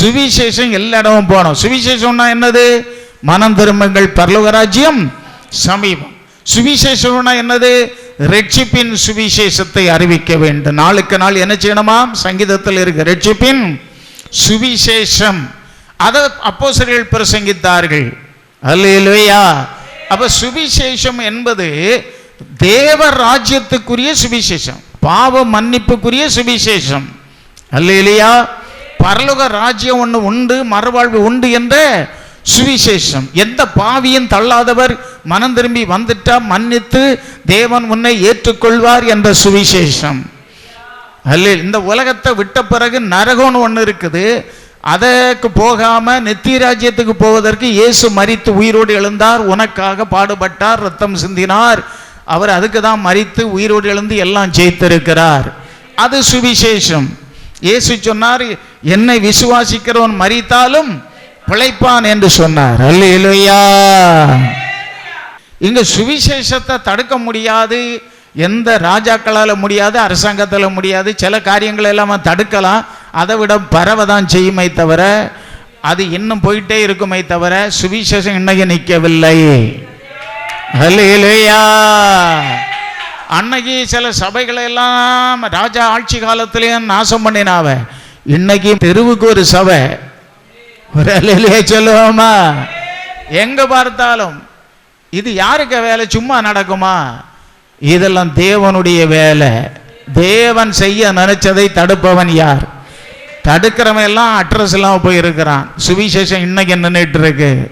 சுவிசேஷம் எல்லா இடமும் போனோம் சுவிசேஷம்னா என்னது? மனம் திரும்பங்கள் பரலோகராஜ்யம் சமீபம். சுவிசேஷம்னா என்னது? ரட்சிப்பின் சுவிசேஷத்தை அறிவிக்க வேண்டும். நாளுக்கு நாள் என்ன செய்யணுமாம் சங்கீதத்தில் இருக்கு ரட்சிப்பின் சுவிசேஷம். அதை அப்போஸ்தலர்கள் பிரசங்கித்தார்கள். அல்லேலூயா. அப்ப சுவிசேஷம் என்பது தேவ ராஜ்யத்துக்குரிய சுவிசேஷம். பாவ மன்னிப்புக்குரிய சுவிசேஷம். அல்லேலூயா. பரலோக ராஜ்யம் ஒன்று உண்டு மறுவாழ்வு உண்டு என்ற சுவிசேஷம். எந்த பாவியும் தள்ளாதவர் மனம் திரும்பி வந்துட்டா மன்னித்து தேவன் உன்னை ஏற்றுக்கொள்வார் என்ற சுவிசேஷம். அல்ல இந்த உலகத்தை விட்ட பிறகு நரகம்னு ஒன்று இருக்குது. அதற்கு போகாம நித்திய ராஜ்யத்துக்கு போவதற்கு இயேசு மறித்து உயிரோடு எழுந்தார் உனக்காக பாடுபட்டார் ரத்தம் சிந்தினார். அவர் அதுக்கு தான் மறித்து உயிரோடு எழுந்து எல்லாம் ஜெயித்திருக்கிறார். அது சுவிசேஷம். இயேசு சொன்னார் என்னை விசுவாசிக்கிறவன் மரித்தாலும் பிழைப்பான் என்று சொன்னார். அல்லேலூயா இங்க சுவிசேஷத்தை தடுக்க முடியாது எந்த ராஜாக்களால முடியாது அரசாங்கத்தில் முடியாது சில காரியங்கள் எல்லாம் தடுக்கலாம். அதை விட பரவ தான் செய்யுமே தவிர அது இன்னும் போயிட்டே இருக்குமே தவிர சுவிசேஷம் இன்னைக்கு நிற்கவில்லை அன்னைக்கு சில சபைகளை எல்லாம் ராஜா ஆட்சி காலத்திலேயும் நாசம் பண்ணினாவ இன்னைக்கு தெருவுக்கு ஒரு சபை. ஒரு அலையிலேயே சொல்லுவோமா? எங்க பார்த்தாலும் இது யாருக்கு வேலை? சும்மா நடக்குமா? இதெல்லாம் தேவனுடைய வேலை. தேவன் செய்ய நினைச்சதை தடுப்பவன் யார்? தடுக்கிறவன் எல்லாம் அட்ரஸ் இல்லாம போயிருக்கிறான். சுவிசேஷம் இன்னைக்கு நின்றுட்டு இருக்கு.